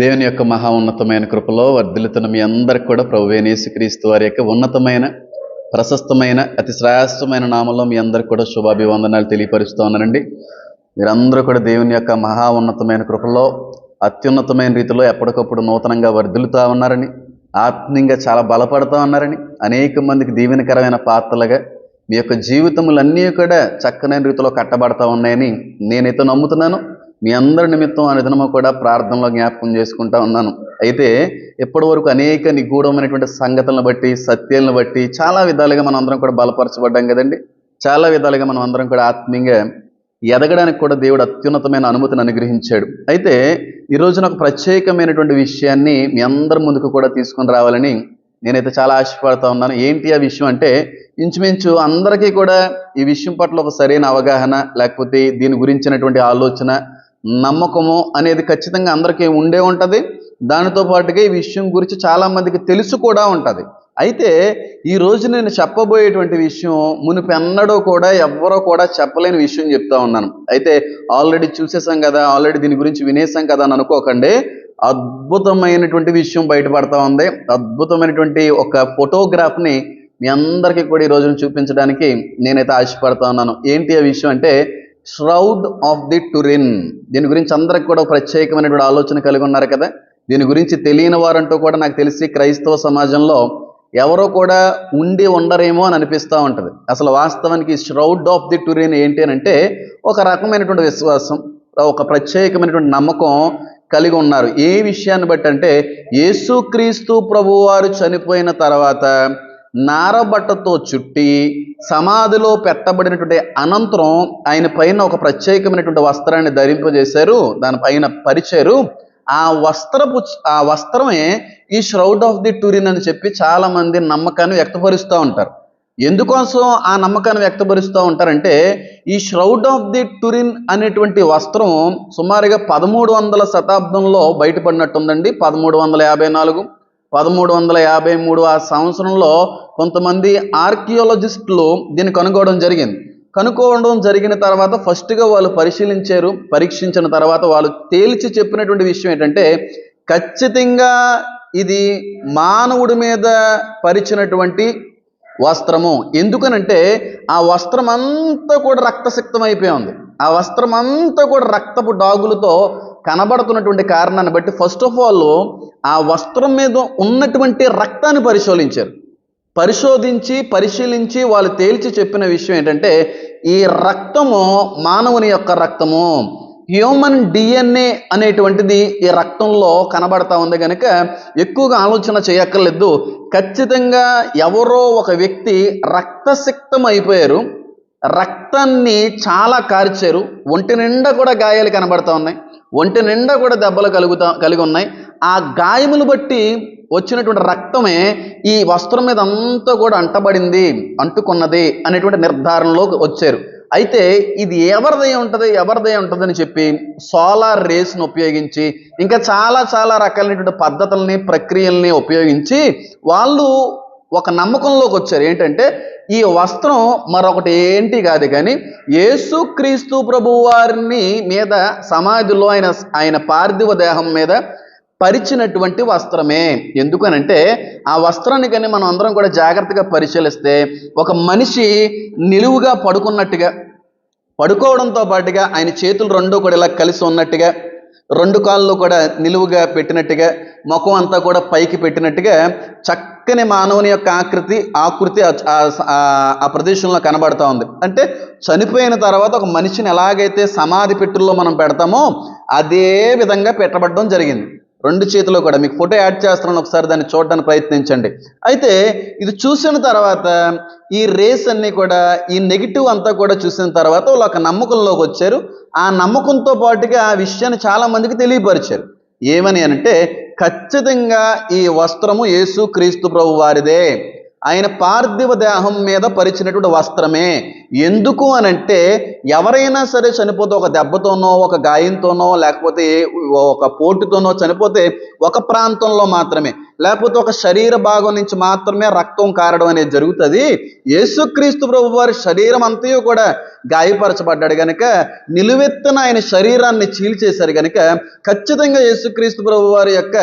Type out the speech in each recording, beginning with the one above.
దేవుని యొక్క మహా ఉన్నతమైన కృపలో వర్ధిల్లుతున్న మీ అందరికి కూడా ప్రభువైన యేసుక్రీస్తు వారి యొక్క ఉన్నతమైన ప్రశస్తమైన అతి శ్రేష్టమైన నామంలో మీ అందరికి కూడా శుభాభివందనాలు తెలియపరుస్తూ ఉన్నానండి. మీరందరూ కూడా దేవుని యొక్క మహా ఉన్నతమైన కృపలో అత్యున్నతమైన రీతిలో ఎప్పటికప్పుడు నూతనంగా వర్ధిల్లుతూ ఉన్నారని ఆత్మీయంగా చాలా బలపడుతూ ఉన్నారని అనేక మందికి దీవెనకరమైన పాత్రలుగా మీ యొక్క జీవితములన్నీ కూడా చక్కనైన రీతిలో కట్టబడతా ఉన్నాయని నేనైతే నమ్ముతున్నాను. మీ అందరి నిమిత్తం అనుదినము కూడా ప్రార్థనలో జ్ఞాపకం చేసుకుంటా ఉన్నాను. అయితే ఇప్పటి వరకు అనేక నిగూఢమైనటువంటి సంగతులను బట్టి సత్యాలను బట్టి చాలా విధాలుగా మనం అందరం కూడా బలపరచబడ్డాం కదండి. చాలా విధాలుగా మనం అందరం కూడా ఆత్మీయంగా ఎదగడానికి కూడా దేవుడు అత్యున్నతమైన అనుమతిని అనుగ్రహించాడు. అయితే ఈ రోజున ఒక ప్రత్యేకమైనటువంటి విషయాన్ని మీ అందరి ముందుకు కూడా తీసుకొని రావాలని నేనైతే చాలా ఆశపడతా ఉన్నాను. ఏంటి ఆ విషయం అంటే ఇంచుమించు అందరికీ కూడా ఈ విషయం పట్ల ఒక సరైన అవగాహన లేకపోతే దీని గురించినటువంటి ఆలోచన నమ్మకము అనేది ఖచ్చితంగా అందరికీ ఉండే ఉంటుంది. దానితో పాటుగా ఈ విషయం గురించి చాలామందికి తెలుసు కూడా ఉంటుంది. అయితే ఈ రోజు నేను చెప్పబోయేటువంటి విషయం మునిపెన్నడూ కూడా ఎవ్వరూ కూడా చెప్పలేని విషయం చెప్తా ఉన్నాను. అయితే ఆల్రెడీ చూసేసాం కదా ఆల్రెడీ దీని గురించి వినేసాం కదా అని అనుకోకండి. అద్భుతమైనటువంటి విషయం బయటపడతా ఉంది. అద్భుతమైనటువంటి ఒక ఫోటోగ్రాఫ్ని మీ అందరికీ కూడా ఈ రోజున చూపించడానికి నేనైతే ఆశపడతా ఉన్నాను. ఏంటి ఆ విషయం అంటే ష్రౌడ్ ఆఫ్ ది టురిన్ దీని గురించి అందరికి కూడా ప్రత్యేకమైనటువంటి ఆలోచన కలిగి ఉన్నారు కదా. దీని గురించి తెలియని వారంటూ కూడా నాకు తెలిసి క్రైస్తవ సమాజంలో ఎవరో కూడా ఉండి ఉండరేమో అని అనిపిస్తూ ఉంటుంది. అసలు వాస్తవానికి ష్రౌడ్ ఆఫ్ ది టురిన్ ఏంటి అని అంటే ఒక రకమైనటువంటి విశ్వాసం ఒక ప్రత్యేకమైనటువంటి నమ్మకం కలిగి ఉన్నారు. ఏ విషయాన్ని బట్టి అంటే యేసుక్రీస్తు ప్రభువారు చనిపోయిన తర్వాత నారబట్టతో చుట్టి సమాధిలో పెట్టబడినటువంటి అనంతరం ఆయన పైన ఒక ప్రత్యేకమైనటువంటి వస్త్రాన్ని ధరింపజేశారు. దానిపైన పరిచారు ఆ వస్త్రపు ఆ వస్త్రమే ఈ ష్రౌడ్ ఆఫ్ ది టూరిన్ అని చెప్పి చాలామంది నమ్మకాన్ని వ్యక్తపరుస్తూ ఉంటారు. ఎందుకోసం ఆ నమ్మకాన్ని వ్యక్తపరుస్తూ ఉంటారంటే ఈ ష్రౌడ్ ఆఫ్ ది టురిన్ అనేటువంటి వస్త్రం సుమారుగా పదమూడు వందల శతాబ్దంలో బయటపడినట్టుందండి. పదమూడు వందల యాభై నాలుగు. పదమూడు వందల యాభై మూడు ఆ సంవత్సరంలో కొంతమంది ఆర్కియోలజిస్టులు దీన్ని కనుగోవడం జరిగింది. కనుక్కోవడం జరిగిన తర్వాత ఫస్ట్గా వాళ్ళు పరిశీలించారు పరీక్షించిన తర్వాత వాళ్ళు తేల్చి చెప్పినటువంటి విషయం ఏంటంటే ఖచ్చితంగా ఇది మానవుడి మీద పరిచినటువంటి వస్త్రము. ఎందుకనంటే ఆ వస్త్రం అంతా కూడా రక్తసిక్తం అయిపోయి ఉంది. ఆ వస్త్రం అంతా కూడా రక్తపు డాగులతో కనబడుతున్నటువంటి కారణాన్ని బట్టి ఫస్ట్ ఆఫ్ ఆల్ ఆ వస్త్రం మీద ఉన్నటువంటి రక్తాన్ని పరిశోధించారు. పరిశోధించి పరిశీలించి వాళ్ళు తేల్చి చెప్పిన విషయం ఏంటంటే ఈ రక్తము మానవుని యొక్క రక్తము హ్యూమన్ డిఎన్ఏ అనేటువంటిది ఈ రక్తంలో కనబడతా ఉంది కనుక ఎక్కువగా ఆలోచన చేయక్కర్లేదు. ఖచ్చితంగా ఎవరో ఒక వ్యక్తి రక్తసిక్తం అయిపోయారు. రక్తాన్ని చాలా కార్చారు. ఒంటి నిండా కూడా గాయాలు కనబడతా ఉన్నాయి. ఒంటి నిండా కూడా దెబ్బలు కలుగుతా కలిగి ఉన్నాయి. ఆ గాయములు బట్టి వచ్చినటువంటి రక్తమే ఈ వస్త్రం మీద అంతా కూడా అంటబడింది అంటుకున్నది అనేటువంటి నిర్ధారణలోకి వచ్చారు. అయితే ఇది ఎవరిదై ఉంటుంది ఎవరిదై ఉంటుందని చెప్పి సోలార్ రేస్ను ఉపయోగించి ఇంకా చాలా చాలా రకాలైనటువంటి పద్ధతుల్ని ప్రక్రియల్ని ఉపయోగించి వాళ్ళు ఒక నమ్మకంలోకి వచ్చారు. ఏంటంటే ఈ వస్త్రం మరొకటి ఏంటి కాదు కానీ యేసుక్రీస్తు ప్రభు వారిని మీద సమాధిలో ఆయన ఆయన పార్థివ దేహం మీద పరిచినటువంటి వస్త్రమే. ఎందుకనంటే ఆ వస్త్రాన్ని కానీ మనం అందరం కూడా జాగ్రత్తగా పరిశీలిస్తే ఒక మనిషి నిలువుగా పడుకున్నట్టుగా పడుకోవడంతో పాటుగా ఆయన చేతులు రెండూ కూడా ఇలా కలిసి ఉన్నట్టుగా రెండు కాళ్ళు కూడా నిలువుగా పెట్టినట్టుగా ముఖం అంతా కూడా పైకి పెట్టినట్టుగా చక్కని మానవుని యొక్క ఆకృతి ఆకృతి ఆ- ప్రదేశంలో కనబడతా ఉంది. అంటే చనిపోయిన తర్వాత ఒక మనిషిని ఎలాగైతే సమాధి పెట్టుల్లో మనం పెడతామో అదే విధంగా పెట్టబడడం జరిగింది. రెండు చేతిలో కూడా. మీకు ఫోటో యాడ్ చేస్తున్నాను ఒకసారి దాన్ని చూడడానికి ప్రయత్నించండి. అయితే ఇది చూసిన తర్వాత ఈ రేస్ అన్నీ కూడా ఈ నెగిటివ్ అంతా కూడా చూసిన తర్వాత వాళ్ళు ఒక నమ్మకంలోకి వచ్చారు. ఆ నమ్మకంతో పాటుగా ఆ విషయాన్ని చాలా మందికి తెలియపరిచారు. ఏమని అంటే ఖచ్చితంగా ఈ వస్త్రము యేసు క్రీస్తు ప్రభు వారిదే. ఆయన పార్థివ దేహం మీద పరిచినటువంటి వస్త్రమే. ఎందుకు అని అంటే ఎవరైనా సరే చనిపోతే ఒక దెబ్బతోనో ఒక గాయంతోనో లేకపోతే ఒక పోటుతోనో చనిపోతే ఒక ప్రాంతంలో మాత్రమే. లేకపోతే ఒక శరీర భాగం నుంచి మాత్రమే రక్తం కారడం అనేది జరుగుతుంది. యేసుక్రీస్తు ప్రభు వారి శరీరం అంతయు కూడా గాయపరచబడ్డాడు కనుక నిలువెత్తన ఆయన శరీరాన్ని చీల్చేశారు కనుక ఖచ్చితంగా యేసుక్రీస్తు ప్రభు వారి యొక్క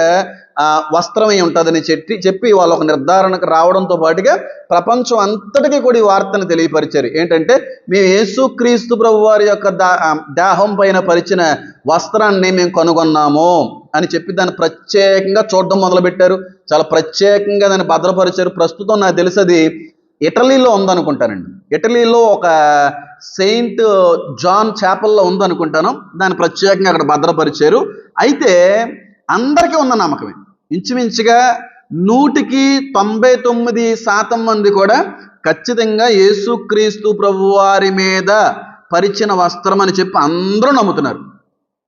వస్త్రమై ఉంటుందని చెప్పి చెప్పి వాళ్ళు ఒక నిర్ధారణకు రావడంతో పాటుగా ప్రపంచం అంతటికీ కూడా ఈ వార్తను తెలియపరిచారు. ఏంటంటే మేము యేసుక్రీస్తు ప్రభు వారి యొక్క దాహం పైన పరిచిన వస్త్రాన్ని మేము కనుగొన్నాము అని చెప్పి దాన్ని ప్రత్యేకంగా చూడడం మొదలుపెట్టారు. చాలా ప్రత్యేకంగా దాన్ని భద్రపరిచారు. ప్రస్తుతం నాకు తెలిసది ఇటలీలో ఉందనుకుంటానండి. ఇటలీలో ఒక సెయింట్ జాన్ చాపల్లో ఉందనుకుంటాను. దాన్ని ప్రత్యేకంగా అక్కడ భద్రపరిచారు. అయితే అందరికీ ఉన్న నమ్మకమే. ఇంచుమించుగా నూటికి తొంభై తొమ్మిది శాతం మంది కూడా ఖచ్చితంగా యేసుక్రీస్తు ప్రభువారి మీద పరిచిన వస్త్రం అని చెప్పి అందరూ నమ్ముతున్నారు.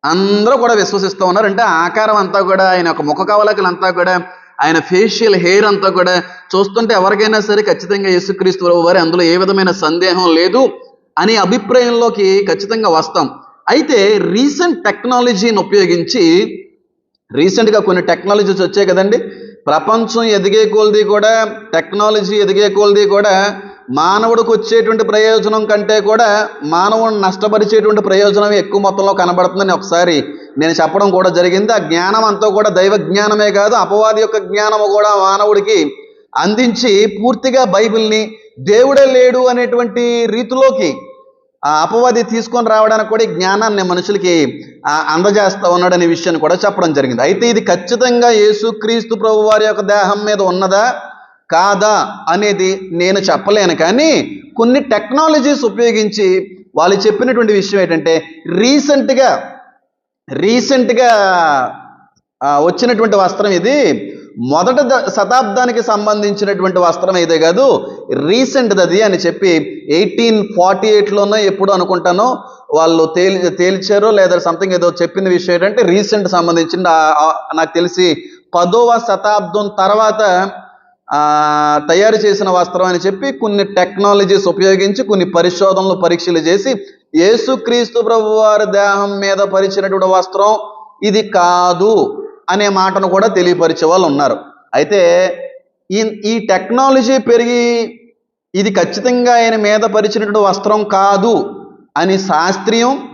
అందరూ కూడా విశ్వసిస్తూ ఉన్నారు. అంటే ఆకారం అంతా కూడా ఆయన ఒక ముఖ కవలకలంతా కూడా ఆయన ఫేషియల్ హెయిర్ అంతా కూడా చూస్తుంటే ఎవరికైనా సరే ఖచ్చితంగా యేసుక్రీస్తు ప్రభు వారి అందులో ఏ విధమైన సందేహం లేదు అనే అభిప్రాయంలోకి ఖచ్చితంగా వస్తాం. అయితే రీసెంట్ టెక్నాలజీని ఉపయోగించి రీసెంట్గా కొన్ని టెక్నాలజీస్ వచ్చాయి కదండి. ప్రపంచం ఎదిగే కొలది కూడా టెక్నాలజీ ఎదిగే కొలది కూడా మానవుడికి వచ్చేటువంటి ప్రయోజనం కంటే కూడా మానవుడు నష్టపరిచేటువంటి ప్రయోజనం ఎక్కువ మొత్తంలో కనబడుతుందని ఒకసారి నేను చెప్పడం కూడా జరిగింది. ఆ జ్ఞానం అంతా కూడా దైవ జ్ఞానమే కాదు అపవాది యొక్క జ్ఞానము కూడా మానవుడికి అందించి పూర్తిగా బైబిల్ని దేవుడే లేడు అనేటువంటి రీతిలోకి ఆ అపవాది తీసుకొని రావడానికి కూడా జ్ఞానాన్ని మనుషులకి అందజేస్తూ ఉన్నాడనే విషయాన్ని కూడా చెప్పడం జరిగింది. అయితే ఇది ఖచ్చితంగా యేసుక్రీస్తు ప్రభు వారి యొక్క దేహం మీద ఉన్నదా? కాదా? అనేది నేను చెప్పలేను. కానీ కొన్ని టెక్నాలజీస్ ఉపయోగించి వాళ్ళు చెప్పినటువంటి విషయం ఏంటంటే రీసెంట్గా రీసెంట్గా వచ్చినటువంటి వస్త్రం ఇది మొదట శతాబ్దానికి సంబంధించినటువంటి వస్త్రం అయితే కాదు రీసెంట్ అది అని చెప్పి ఎయిటీన్ ఫార్టీ ఎయిట్లోనో ఎప్పుడు అనుకుంటానో వాళ్ళు తేలి తేల్చారో లేదా సంథింగ్ ఏదో చెప్పిన విషయం ఏంటంటే రీసెంట్ సంబంధించిన నాకు తెలిసి పదవ శతాబ్దం తర్వాత తయారు చేసిన వస్త్రం అని చెప్పి కొన్ని టెక్నాలజీస్ ఉపయోగించి కొన్ని పరిశోధనలు పరీక్షలు చేసి యేసుక్రీస్తు ప్రభు వారి దేహం మీద పరిచినటువంటి వస్త్రం ఇది కాదు. అనే మాటను కూడా తెలియపరిచే వాళ్ళు ఉన్నారు. అయితే ఈ ఈ టెక్నాలజీ పెరిగి ఇది ఖచ్చితంగా ఆయన మీద పరిచినటువంటి వస్త్రం కాదు అని శాస్త్రీయం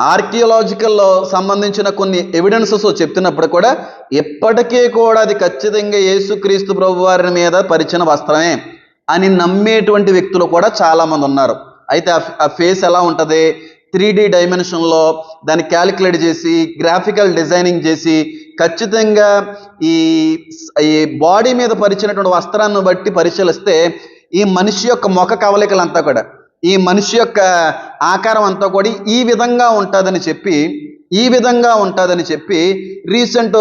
ఆర్కియలాజికల్లో సంబంధించిన కొన్ని ఎవిడెన్సెస్ చెప్తున్నప్పుడు కూడా ఇప్పటికీ కూడా అది ఖచ్చితంగా యేసుక్రీస్తు ప్రభు వారి మీద పరిచిన వస్త్రమే అని నమ్మేటువంటి వ్యక్తులు కూడా చాలామంది ఉన్నారు. అయితే ఆ- ఆ ఫేస్ ఎలా ఉంటుంది? త్రీ డి డైమెన్షన్లో దాన్ని క్యాలిక్యులేట్ చేసి గ్రాఫికల్ డిజైనింగ్ చేసి ఖచ్చితంగా ఈ ఈ బాడీ మీద పరిచినటువంటి వస్త్రాన్ని బట్టి పరిశీలిస్తే ఈ మనిషి యొక్క ముఖ కవలికలంతా కూడా ఈ మనిషి యొక్క ఆకారం అంతా కూడా ఈ విధంగా ఉంటుందని చెప్పి ఈ విధంగా ఉంటుందని చెప్పి రీసెంట్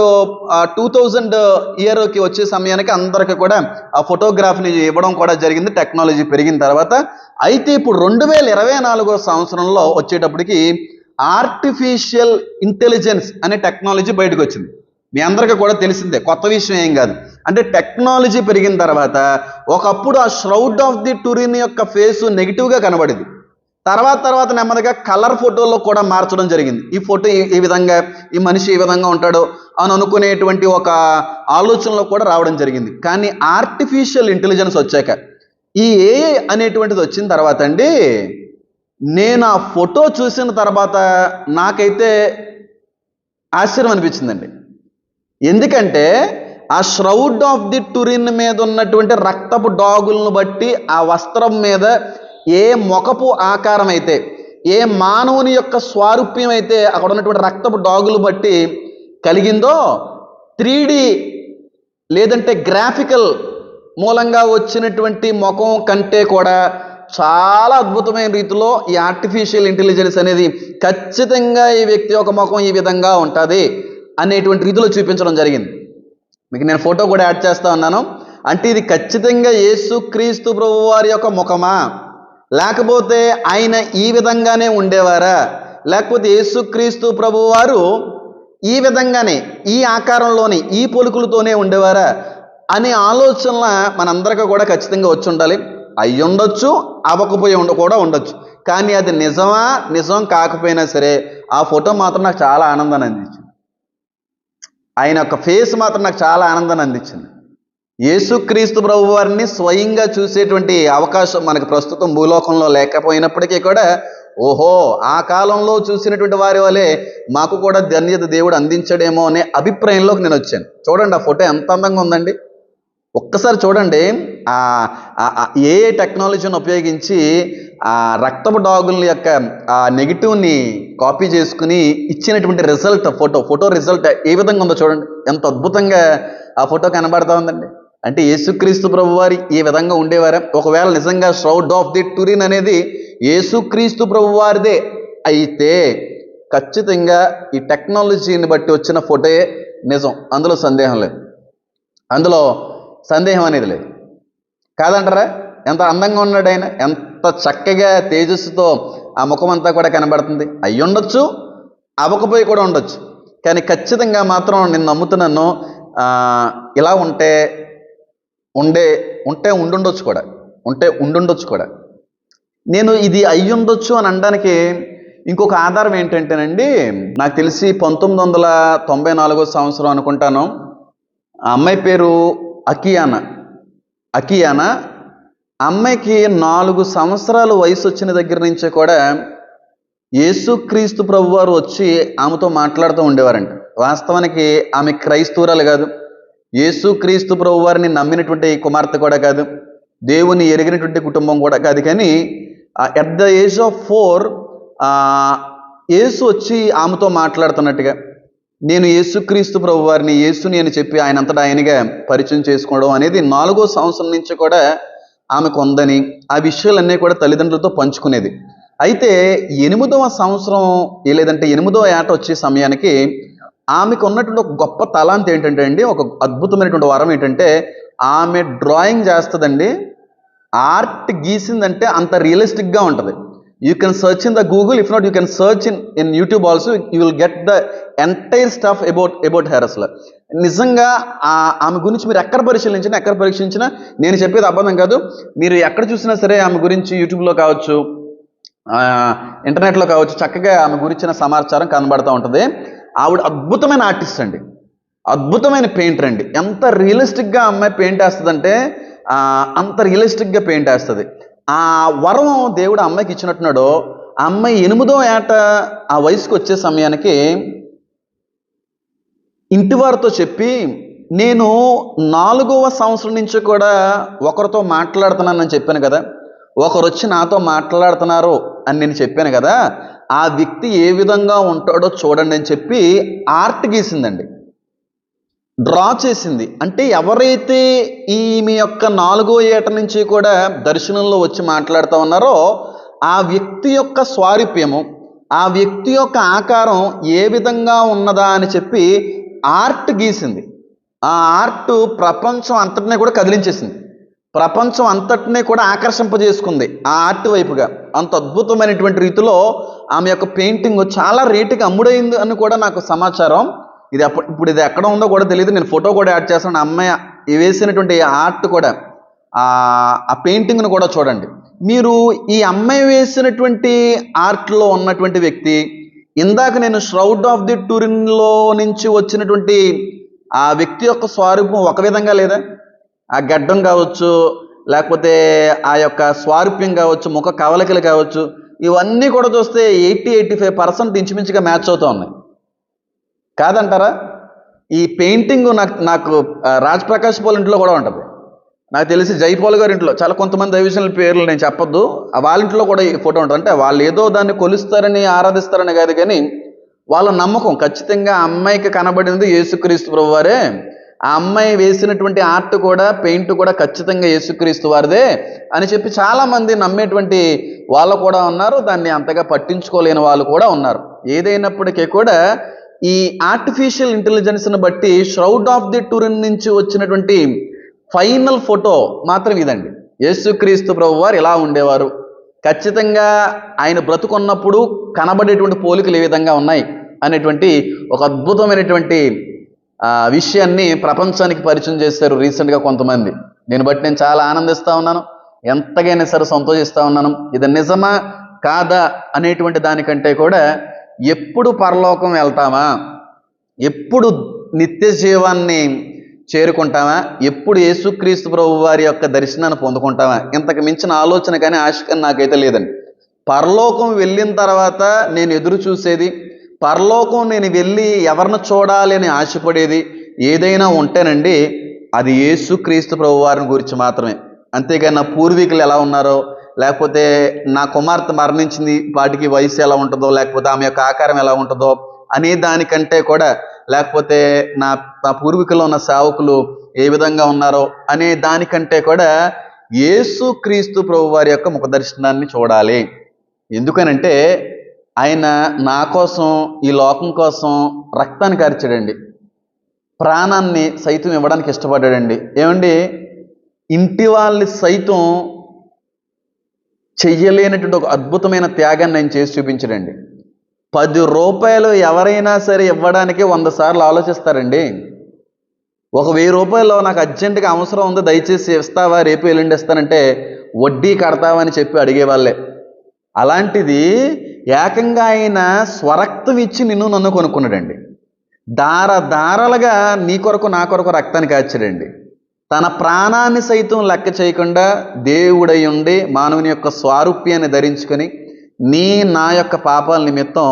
టూ థౌజండ్ ఇయర్కి వచ్చే సమయానికి అందరికీ కూడా ఆ ఫోటోగ్రాఫ్ని ఇవ్వడం కూడా జరిగింది టెక్నాలజీ పెరిగిన తర్వాత. అయితే ఇప్పుడు రెండు వేల ఇరవై నాలుగో సంవత్సరంలో వచ్చేటప్పటికి ఆర్టిఫిషియల్ ఇంటెలిజెన్స్ అనే టెక్నాలజీ బయటకు వచ్చింది మీ అందరికీ కూడా తెలిసిందే కొత్త విషయం ఏం కాదు. అంటే టెక్నాలజీ పెరిగిన తర్వాత ఒకప్పుడు ఆ ష్రౌడ్ ఆఫ్ ది టూరిన్ యొక్క ఫేస్ నెగిటివ్గా కనబడింది. తర్వాత తర్వాత నెమ్మదిగా కలర్ ఫోటోలో కూడా మార్చడం జరిగింది. ఈ ఫోటో ఈ- ఈ విధంగా ఈ మనిషి ఈ విధంగా ఉంటాడు అని అనుకునేటువంటి ఒక ఆలోచనలో కూడా రావడం జరిగింది. కానీ ఆర్టిఫిషియల్ ఇంటెలిజెన్స్ వచ్చాక ఈ ఏఐ అనేటువంటిది వచ్చిన తర్వాత అండి నేను ఆ ఫోటో చూసిన తర్వాత నాకైతే ఆశ్చర్యం అనిపించిందండి. ఎందుకంటే ఆ ష్రౌడ్ ఆఫ్ ది టురిన్ మీద ఉన్నటువంటి రక్తపు డాగులను బట్టి ఆ వస్త్రం మీద ఏ మొకపు ఆకారం అయితే ఏ మానవుని యొక్క స్వారూప్యం అయితే అక్కడ ఉన్నటువంటి రక్తపు డాగులు బట్టి కలిగిందో త్రీ లేదంటే గ్రాఫికల్ మూలంగా వచ్చినటువంటి ముఖం కంటే కూడా చాలా అద్భుతమైన రీతిలో ఈ ఆర్టిఫిషియల్ ఇంటెలిజెన్స్ అనేది ఖచ్చితంగా ఈ వ్యక్తి యొక్క ముఖం ఈ విధంగా ఉంటుంది. అనేటువంటి రీతిలో చూపించడం జరిగింది. మీకు నేను ఫోటో కూడా యాడ్ చేస్తా ఉన్నాను. అంటే ఇది ఖచ్చితంగా యేసుక్రీస్తు ప్రభు వారి యొక్క ముఖమా? లేకపోతే ఆయన ఈ విధంగానే ఉండేవారా? లేకపోతే యేసుక్రీస్తు ప్రభు వారు ఈ విధంగానే ఈ ఆకారంలోనే ఈ పొలుకులతోనే ఉండేవారా? అనే ఆలోచనల మనందరికీ కూడా ఖచ్చితంగా వచ్చి ఉండాలి. అయి ఉండొచ్చు అవ్వకపోయి ఉండ కూడా ఉండొచ్చు. కానీ అది నిజమా? నిజం కాకపోయినా సరే ఆ ఫోటో మాత్రం నాకు చాలా ఆనందాన్ని అందించింది. ఆయన యొక్క ఫేస్ మాత్రం నాకు చాలా ఆనందాన్ని అందించింది. యేసుక్రీస్తు ప్రభు వారిని స్వయంగా చూసేటువంటి అవకాశం మనకు ప్రస్తుతం భూలోకంలో లేకపోయినప్పటికీ కూడా ఓహో ఆ కాలంలో చూసినటువంటి వారి వలె మాకు కూడా ధన్యత దేవుడు అందించడేమో అనే అభిప్రాయంలోకి నేను వచ్చాను. చూడండి ఆ ఫోటో ఎంత అందంగా ఉందండి. ఒక్కసారి చూడండి ఏ టెక్నాలజీని ఉపయోగించి ఆ రక్తపు డాగుల యొక్క ఆ నెగిటివ్ని కాపీ చేసుకుని ఇచ్చినటువంటి రిజల్ట్ ఫోటో ఫోటో రిజల్ట్ ఏ విధంగా ఉందో చూడండి. ఎంత అద్భుతంగా ఆ ఫోటో కనబడతా ఉందండి. అంటే యేసుక్రీస్తు ప్రభు వారి ఈ విధంగా ఉండేవారా. ఒకవేళ నిజంగా షౌడ్ ఆఫ్ ది టూరిన్ అనేది యేసుక్రీస్తు ప్రభు వారిదే అయితే ఖచ్చితంగా ఈ టెక్నాలజీని బట్టి వచ్చిన ఫోటోయే నిజం. అందులో సందేహం లేదు. అందులో సందేహం అనేది లేదు. కాదంటారా? ఎంత అందంగా ఉన్నాడు ఆయన? ఎంత చక్కగా తేజస్సుతో ఆ ముఖం అంతా కూడా కనబడుతుంది. అయ్యి ఉండొచ్చు అవ్వకపోయి కూడా ఉండొచ్చు. కానీ ఖచ్చితంగా మాత్రం నేను నమ్ముతున్నాను ఇలా ఉంటే ఉండే ఉంటే ఉండుండొచ్చు కూడా ఉంటే ఉండుండొచ్చు కూడా. నేను ఇది అయ్యి ఉండొచ్చు అని అనడానికి ఇంకొక ఆధారం ఏంటంటేనండి నాకు తెలిసి పంతొమ్మిది వందల తొంభై నాలుగో సంవత్సరం అనుకుంటాను. ఆ అమ్మాయి పేరు అకియానా అకియానా అమ్మాయికి నాలుగు సంవత్సరాల వయసు వచ్చిన దగ్గర నుంచి కూడా యేసుక్రీస్తు ప్రభు వారు వచ్చి ఆమెతో మాట్లాడుతూ ఉండేవారంట. వాస్తవానికి ఆమె క్రైస్తవురాలు కాదు. యేసుక్రీస్తు ప్రభు వారిని నమ్మినటువంటి కుమార్తె కూడా కాదు. దేవుని ఎరిగినటువంటి కుటుంబం కూడా కాదు. కానీ at the age of four యేసు వచ్చి ఆమెతో మాట్లాడుతున్నట్టుగా నేను యేసుక్రీస్తు ప్రభు వారిని యేసుని అని చెప్పి ఆయన అంతటా ఆయనగా పరిచయం చేసుకోవడం అనేది నాలుగో సంవత్సరం నుంచి కూడా ఆమెకు ఉందని ఆ విషయాలన్నీ కూడా తల్లిదండ్రులతో పంచుకునేది. అయితే ఎనిమిదవ సంవత్సరం లేదంటే ఎనిమిదవ ఏట వచ్చే సమయానికి ఆమెకు ఉన్నటువంటి ఒక గొప్ప తలాంత ఏంటంటే అండి ఒక అద్భుతమైనటువంటి వరం ఏంటంటే ఆమె డ్రాయింగ్ చేస్తుందండి ఆర్ట్ గీసిందంటే అంత రియలిస్టిక్గా ఉంటుంది. You can search in the Google if not you can search in in YouTube also you will get the entire stuff about about her అసలు నిజంగా ఆమె గురించి మీరు ఎక్కడ పరిశీలించినా ఎక్కడ పరీక్షించినా నేను చెప్పేది అబద్ధం కాదు. మీరు ఎక్కడ చూసినా సరే ఆమె గురించి యూట్యూబ్లో కావచ్చు ఇంటర్నెట్లో కావచ్చు చక్కగా ఆమె గురించిన సమాచారం కనబడుతూ ఉంటుంది. ఆవిడ అద్భుతమైన ఆర్టిస్ట్ అండి. అద్భుతమైన పెయింటర్ అండి. ఎంత రియలిస్టిక్గా అమ్మాయి పెయింట్ వేస్తుందంటే అంత రియలిస్టిక్గా పెయింట్ వేస్తుంది. ఆ వరం దేవుడు అమ్మాయికి ఇచ్చినట్టున్నాడు. ఆ అమ్మాయి ఎనిమిదో ఏట ఆ వయసుకు వచ్చే సమయానికి ఇంటి వారితో చెప్పి నేను నాలుగవ సంవత్సరం నుంచి కూడా ఒకరితో మాట్లాడుతున్నానని చెప్పాను కదా. ఒకరు వచ్చి నాతో మాట్లాడుతున్నారు అని నేను చెప్పాను కదా. ఆ వ్యక్తి ఏ విధంగా ఉంటాడో చూడండి అని చెప్పి ఆర్ట్ గీసిందండి. డ్రా చేసింది. అంటే ఎవరైతే ఈమె యొక్క నాలుగో ఏట నుంచి కూడా దర్శనంలో వచ్చి మాట్లాడుతూ ఉన్నారో ఆ వ్యక్తి యొక్క స్వారూప్యము ఆ వ్యక్తి యొక్క ఆకారం ఏ విధంగా ఉన్నదా అని చెప్పి ఆర్ట్ గీసింది. ఆ ఆర్ట్ ప్రపంచం అంతటినే కూడా కదిలించేసింది. ప్రపంచం అంతటినే కూడా ఆకర్షింపజేసుకుంది ఆ ఆర్ట్ వైపుగా. అంత అద్భుతమైనటువంటి రీతిలో ఆమె యొక్క పెయింటింగ్ చాలా రేటుకి అమ్ముడైంది అని కూడా నాకు సమాచారం. ఇది అప్పుడు ఇప్పుడు ఇది ఎక్కడ ఉందో కూడా తెలియదు నేను ఫోటో కూడా యాడ్ చేస్తాను. అమ్మాయి వేసినటువంటి ఆర్ట్ కూడా ఆ ఆ పెయింటింగ్ను కూడా చూడండి. మీరు ఈ అమ్మాయి వేసినటువంటి ఆర్ట్లో ఉన్నటువంటి వ్యక్తి ఇందాక నేను ష్రౌడ్ ఆఫ్ ది టూరిన్లో నుంచి వచ్చినటువంటి ఆ వ్యక్తి యొక్క స్వరూపం ఒక విధంగా లేదా? ఆ గడ్డం కావచ్చు లేకపోతే ఆ యొక్క స్వారూప్యం కావచ్చు ముఖ కవలికలు కావచ్చు ఇవన్నీ కూడా చూస్తే ఎయిటీ ఎయిటీ ఫైవ్ పర్సెంట్ ఇంచుమించుగా మ్యాచ్ అవుతూ ఉన్నాయి. కాదంటారా? ఈ పెయింటింగ్ నాకు నాకు రాజ్ ప్రకాష్ పోల్ ఇంట్లో కూడా ఉంటుంది. నాకు తెలిసి జైపాల్ గారి ఇంట్లో చాలా కొంతమంది దైవజనుల పేర్లు నేను చెప్పొద్దు. వాళ్ళ ఇంట్లో కూడా ఈ ఫోటో ఉంటుంది. అంటే వాళ్ళు ఏదో దాన్ని కొలుస్తారని ఆరాధిస్తారని కాదు కానీ వాళ్ళ నమ్మకం ఖచ్చితంగా ఆ అమ్మాయికి కనబడినది యేసుక్రీస్తు ప్రభు వారే ఆ అమ్మాయి వేసినటువంటి ఆర్ట్ కూడా పెయింట్ కూడా ఖచ్చితంగా యేసుక్రీస్తు వారిదే అని చెప్పి చాలామంది నమ్మేటువంటి వాళ్ళు కూడా ఉన్నారు. దాన్ని అంతగా పట్టించుకోలేని వాళ్ళు కూడా ఉన్నారు. ఏదైనప్పటికీ కూడా ఈ ఆర్టిఫిషియల్ ఇంటెలిజెన్స్ని బట్టి ష్రౌడ్ ఆఫ్ ది టూరిన్ నుంచి వచ్చినటువంటి ఫైనల్ ఫోటో మాత్రం ఇదండి. యేసుక్రీస్తు ప్రభు వారు ఇలా ఉండేవారు? ఖచ్చితంగా ఆయన బ్రతుకున్నప్పుడు కనబడేటువంటి పోలికలు ఏ విధంగా ఉన్నాయి అనేటువంటి ఒక అద్భుతమైనటువంటి విషయాన్ని ప్రపంచానికి పరిచయం చేశారు రీసెంట్గా కొంతమంది. దీన్ని బట్టి నేను చాలా ఆనందిస్తూ ఉన్నాను. ఎంతగైనా సరే సంతోషిస్తూ ఉన్నాను. ఇది నిజమా? కాదా? అనేటువంటి దానికంటే కూడా ఎప్పుడు పరలోకం వెళ్తామా? ఎప్పుడు నిత్య జీవాన్ని చేరుకుంటామా? ఎప్పుడు యేసుక్రీస్తు ప్రభు వారి యొక్క దర్శనాన్ని పొందుకుంటామా? ఇంతకు మించిన ఆలోచన కానీ ఆశ కానీ నాకైతే లేదండి. పరలోకం వెళ్ళిన తర్వాత నేను ఎదురు చూసేది పరలోకం నేను వెళ్ళి ఎవరిని చూడాలి అని ఆశపడేది ఏదైనా ఉంటేనండి అది యేసుక్రీస్తు ప్రభు వారిని గురించి మాత్రమే. అంతేగాని నా పూర్వీకులు ఎలా ఉన్నారో లేకపోతే నా కుమార్తె మరణించింది వాటికి వయసు ఎలా ఉంటుందో లేకపోతే ఆమె యొక్క ఆకారం ఎలా ఉంటుందో అనే దానికంటే కూడా లేకపోతే నా నా పూర్వీకులు ఉన్న సేవకులు ఏ విధంగా ఉన్నారో అనే దానికంటే కూడా యేసు క్రీస్తు ప్రభు వారి యొక్క ముఖ దర్శనాన్ని చూడాలి. ఎందుకనంటే ఆయన నా కోసం ఈ లోకం కోసం రక్తాన్ని కార్చాడండి. ప్రాణాన్ని సైతం ఇవ్వడానికి ఇష్టపడ్డాడండి. ఏమండి? ఇంటి వాళ్ళని సైతం చెయ్యలేనటువంటి ఒక అద్భుతమైన త్యాగాన్ని ఆయన చేసి చూపించడండి. పది రూపాయలు ఎవరైనా సరే ఇవ్వడానికి వంద సార్లు ఆలోచిస్తారండి. ఒక వెయ్యి రూపాయలు నాకు అర్జెంటుగా అవసరం ఉంది దయచేసి ఇస్తావా రేపు ఎల్లుండి ఇస్తానంటే వడ్డీ కడతావా అని చెప్పి అడిగేవాళ్ళే. అలాంటిది ఏకంగా ఆయన స్వరక్తం ఇచ్చి నిన్ను నన్ను కొనుక్కున్నాడండి. దార దారలుగా నీ కొరకు నా కొరకు రక్తాన్ని కాచాడండి. తన ప్రాణాన్ని సైతం లెక్క చేయకుండా దేవుడై ఉండి మానవుని యొక్క స్వారూప్యాన్ని ధరించుకొని నీ నా యొక్క పాపాల నిమిత్తం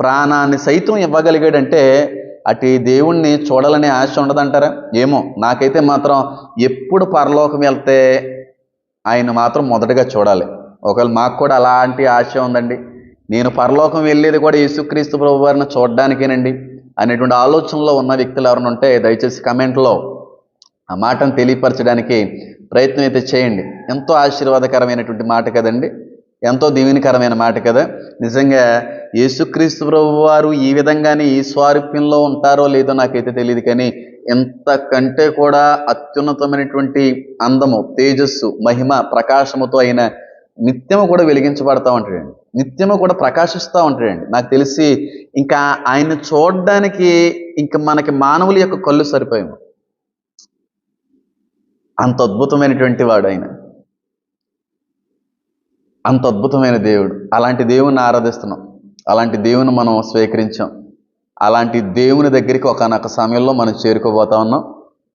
ప్రాణాన్ని సైతం ఇవ్వగలిగాడంటే అటు దేవుణ్ణి చూడాలనే ఆశ ఉండదంటారా? ఏమో నాకైతే మాత్రం ఎప్పుడు పరలోకం వెళ్తే ఆయన మాత్రం మొదటగా చూడాలి. ఒకవేళ మాకు కూడా అలాంటి ఆశ ఉందండి. నేను పరలోకం వెళ్ళేది కూడా యేసుక్రీస్తు ప్రభు వారిని చూడడానికేనండి అనేటువంటి ఆలోచనలో ఉన్న వ్యక్తులు ఎవరైనా ఉంటే దయచేసి కమెంట్లో ఆ మాటను తెలియపరచడానికి ప్రయత్నం అయితే చేయండి. ఎంతో ఆశీర్వాదకరమైనటువంటి మాట కదండి. ఎంతో దీవెనకరమైన మాట కదా. నిజంగా యేసుక్రీస్తు ప్రభు వారు ఈ విధంగానే ఈ స్వారూప్యంలో ఉంటారో లేదో నాకైతే తెలియదు కానీ ఎంతకంటే కూడా అత్యున్నతమైనటువంటి అందము తేజస్సు మహిమ ప్రకాశముతో అయిన నిత్యము కూడా వెలిగించబడతా ఉంటాడండి. నిత్యము కూడా ప్రకాశిస్తూ ఉంటాడండి. నాకు తెలిసి ఇంకా ఆయన చూడడానికి ఇంకా మనకి మానవుల యొక్క కళ్ళు సరిపోయాము. అంత అద్భుతమైనటువంటి వాడు ఆయన అంత అద్భుతమైన దేవుడు. అలాంటి దేవుని ఆరాధిస్తున్నాం. అలాంటి దేవుని మనం స్వీకరించాం. అలాంటి దేవుని దగ్గరికి ఒకనొక సమయంలో మనం చేరుకోబోతా ఉన్నాం.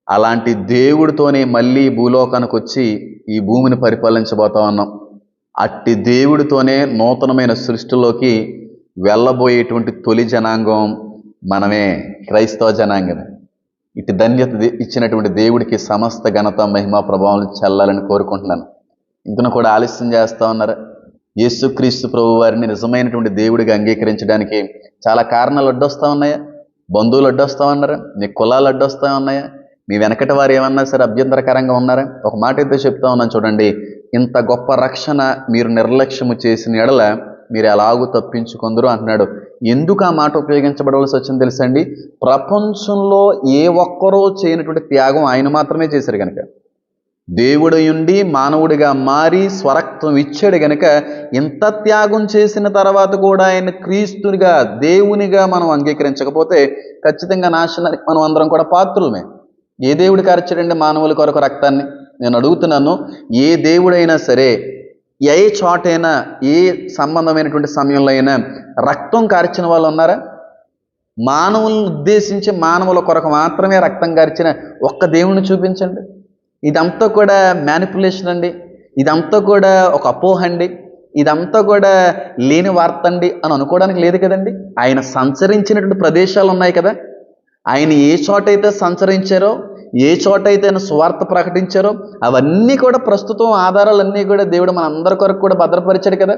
అలాంటి దేవుడితోనే మళ్ళీ భూలోకానికి వచ్చి ఈ భూమిని పరిపాలించబోతా ఉన్నాం. అట్టి దేవుడితోనే నూతనమైన సృష్టిలోకి వెళ్ళబోయేటువంటి తొలి జనాంగం మనమే క్రైస్తవ జనాంగమే. ఇటు ధన్యత ఇచ్చినటువంటి దేవుడికి సమస్త ఘనత మహిమ ప్రభావం చెల్లాలని కోరుకుంటున్నాను. ఇంకను కూడా ఆలస్యం చేస్తా ఉన్నారు. యేసుక్రీస్తు ప్రభు వారిని నిజమైనటువంటి దేవుడిగా అంగీకరించడానికి చాలా కారణాలు అడ్డొస్తా ఉన్నాయా. బంధువులు అడ్డొస్తూ ఉన్నారా. మీ కులాలు అడ్డొస్తూ ఉన్నాయా. మీ వెనకటి వారు ఏమన్నా సరే అభ్యంతరకరంగా ఉన్నారా? ఒక మాట అయితే చెప్తా ఉన్నాను చూడండి. ఇంత గొప్ప రక్షణ మీరు నిర్లక్ష్యము చేసిన ఎడల మీరు ఎలాగూ తప్పించుకుందరు అంటున్నాడు. ఎందుకు ఆ మాట ఉపయోగించబడవలసి వచ్చింది తెలుసండి? ప్రపంచంలో ఏ ఒక్కరో చేయనటువంటి త్యాగం ఆయన మాత్రమే చేశారు కనుక దేవుడయుండి మానవుడిగా మారి స్వరక్తం ఇచ్చాడు గనక ఇంత త్యాగం చేసిన తర్వాత కూడా ఆయన క్రీస్తునిగా దేవునిగా మనం అంగీకరించకపోతే ఖచ్చితంగా నాశనానికి మనం అందరం కూడా పాత్రులమే. ఏ దేవుడు కార్చాడండి మానవుల కొరకు రక్తాన్ని? నేను అడుగుతున్నాను ఏ దేవుడైనా సరే ఏ చోటైనా ఏ సంబంధమైనటువంటి సమయంలో అయినా రక్తం కార్చిన వాళ్ళు ఉన్నారా? మానవులను ఉద్దేశించి మానవుల కొరకు మాత్రమే రక్తం కార్చిన ఒక్క దేవుణ్ణి చూపించండి. ఇదంతా కూడా మ్యానిపులేషన్ అండి. ఇదంతా కూడా ఒక అపోహ అండి. ఇదంతా కూడా లేని వార్త అండి అని అనుకోవడానికి లేదు కదండి. ఆయన సంచరించినటువంటి ప్రదేశాలు ఉన్నాయి కదా. ఆయన ఏ చోటైతే సంచరించారో ఏ చోటైతే ఆయన స్వార్థ ప్రకటించారో అవన్నీ కూడా ప్రస్తుతం ఆధారాలన్నీ కూడా దేవుడు మన అందరి కొరకు కూడా భద్రపరిచాడు కదా.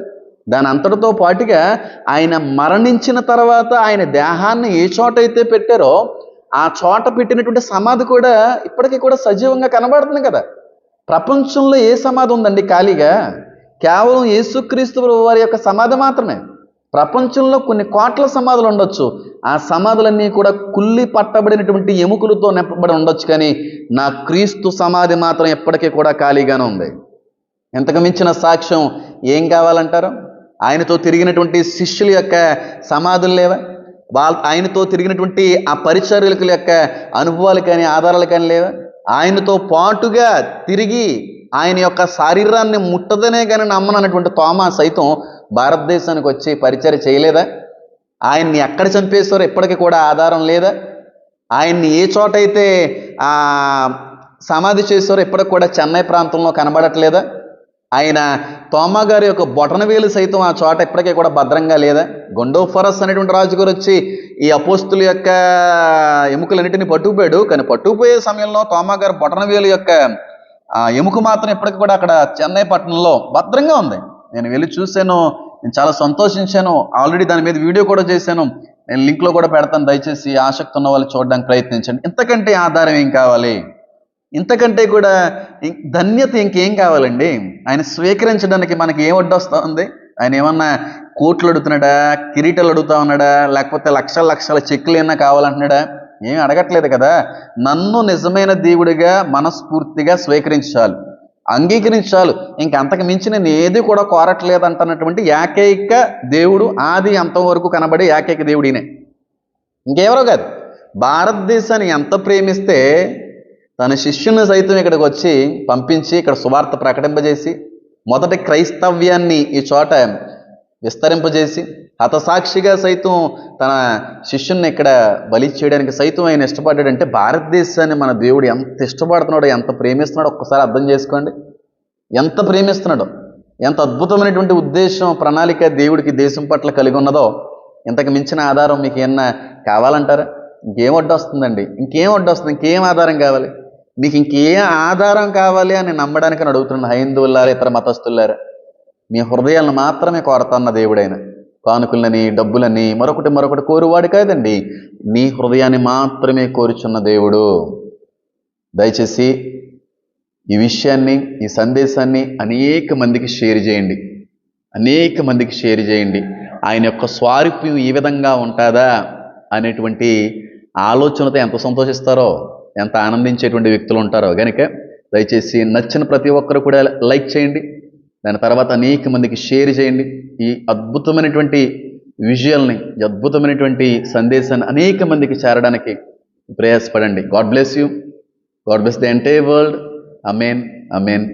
దాని అంతటితో పాటుగా ఆయన మరణించిన తర్వాత ఆయన దేహాన్ని ఏ చోటైతే పెట్టారో ఆ చోట పెట్టినటువంటి సమాధి కూడా ఇప్పటికీ కూడా సజీవంగా కనబడుతుంది కదా. ప్రపంచంలో ఏ సమాధి ఉందండి ఖాళీగా? కేవలం యేసుక్రీస్తు వారి యొక్క సమాధి మాత్రమే. ప్రపంచంలో కొన్ని కోట్ల సమాధులు ఉండొచ్చు. ఆ సమాధులన్నీ కూడా కుళ్ళి పట్టబడినటువంటి ఎముకలతో నింపబడి ఉండొచ్చు కానీ నా క్రీస్తు సమాధి మాత్రం ఎప్పటికీ కూడా ఖాళీగానే ఉంది. ఎంతకు మించిన సాక్ష్యం ఏం కావాలంటారు? ఆయనతో తిరిగినటువంటి శిష్యుల యొక్క సమాధులు లేవా? వాళ్ళ ఆయనతో తిరిగినటువంటి ఆ పరిచర్యల యొక్క అనుభవాలు కానీ ఆధారాలు కానీ లేవా? ఆయనతో పాటుగా తిరిగి ఆయన యొక్క శరీరాన్ని ముట్టదనే కానీ నమ్మనటువంటి తోమా సైతం భారతదేశానికి వచ్చి పరిచయం చేయలేదా? ఆయన్ని ఎక్కడ చంపేస్తారో ఇప్పటికీ కూడా ఆధారం లేదా? ఆయన్ని ఏ చోట అయితే సమాధి చేశారో ఇప్పటికి కూడా చెన్నై ప్రాంతంలో కనబడట్లేదా? ఆయన తోమా గారి యొక్క బొటనవేలు సైతం ఆ చోట ఇప్పటికీ కూడా భద్రంగా లేదా? గొండోఫరస్ అనేటువంటి రాజుగారు వచ్చి ఈ అపోస్తుల యొక్క ఎముకలన్నిటిని పట్టుకుపోయాడు. కానీ పట్టుకుపోయే సమయంలో తోమా గారి బొటనవేలు యొక్క ఎముక మాత్రం ఇప్పటికీ కూడా అక్కడ చెన్నై పట్టణంలో భద్రంగా ఉంది. నేను వెళ్ళి చూశాను. నేను చాలా సంతోషించాను. ఆల్రెడీ దాని మీద వీడియో కూడా చేశాను. నేను లింక్లో కూడా పెడతాను. దయచేసి ఆసక్తి ఉన్న వాళ్ళు చూడడానికి ప్రయత్నించండి. ఇంతకంటే ఆధారం ఏం కావాలి? ఇంతకంటే కూడా ధన్యత ఇంకేం కావాలండి? ఆయన స్వీకరించడానికి మనకి ఏం వడ్డొస్తా ఉంది ఆయన ఏమన్నా కోట్లు అడుగుతున్నాడా? కిరీటాలు అడుగుతా ఉన్నాడా? లేకపోతే లక్షల లక్షల చెక్కులు ఏమన్నా కావాలంటున్నాడా? ఏం అడగట్లేదు కదా. నన్ను నిజమైన దేవుడిగా మనస్ఫూర్తిగా స్వీకరించాలి. అంగీకరించాలి. ఇంక అంతకు మించి నేను ఏది కూడా కోరట్లేదు అంటున్నటువంటి ఏకైక దేవుడు ఆది అంతవరకు కనబడే ఏకైక దేవుడినే ఇంకెవరో కాదు. భారతదేశాన్ని ఎంత ప్రేమిస్తే తన శిష్యుని సైతం ఇక్కడికి వచ్చి పంపించి ఇక్కడ సువార్త ప్రకటింపజేసి మొదటి క్రైస్తవ్యాన్ని ఈ చోట విస్తరింపజేసి హతసాక్షిగా సైతం తన శిష్యుని ఇక్కడ బలి చేయడానికి సైతం ఆయన ఇష్టపడ్డాడంటే భారతదేశాన్ని మన దేవుడు ఎంత ఇష్టపడుతున్నాడో ఎంత ప్రేమిస్తున్నాడో ఒక్కసారి అర్థం చేసుకోండి. ఎంత ప్రేమిస్తున్నాడో ఎంత అద్భుతమైనటువంటి ఉద్దేశం ప్రణాళిక దేవుడికి దేశం పట్ల కలిగి ఉన్నదో ఇంతకు మించిన ఆధారం మీకు ఏమన్నా కావాలంటారా? ఇంకేం వడ్డొస్తుందండి ఇంకేం వడ్డొస్తుంది ఇంకేం ఆధారం కావాలి? మీకు ఇంకేం ఆధారం కావాలి అని నమ్మడానికి అని అడుగుతున్నాను. హైందువులారా ఇతర మతస్థులారా. మీ హృదయాలను మాత్రమే కోరతన్న దేవుడైన. కానుకలని డబ్బులని మరొకటి మరొకటి కోరువాడు కాదండి. నీ హృదయాన్ని మాత్రమే కోరుచున్న దేవుడు. దయచేసి ఈ విషయాన్ని ఈ సందేశాన్ని అనేక మందికి షేర్ చేయండి. అనేక మందికి షేర్ చేయండి. ఆయన యొక్క స్వారూప్యం ఈ విధంగా ఉంటుందా అనేటువంటి ఆలోచనతో ఎంత సంతోషిస్తారో ఎంత ఆనందించేటువంటి వ్యక్తులు ఉంటారో కనుక దయచేసి నచ్చిన ప్రతి ఒక్కరు కూడా లైక్ చేయండి. దాని తర్వాత అనేక మందికి షేర్ చేయండి. ఈ అద్భుతమైనటువంటి విజువల్ని ఈ అద్భుతమైనటువంటి సందేశాన్ని అనేక మందికి చేరడానికి ప్రయాసపడండి. God bless you God bless the entire world amen amen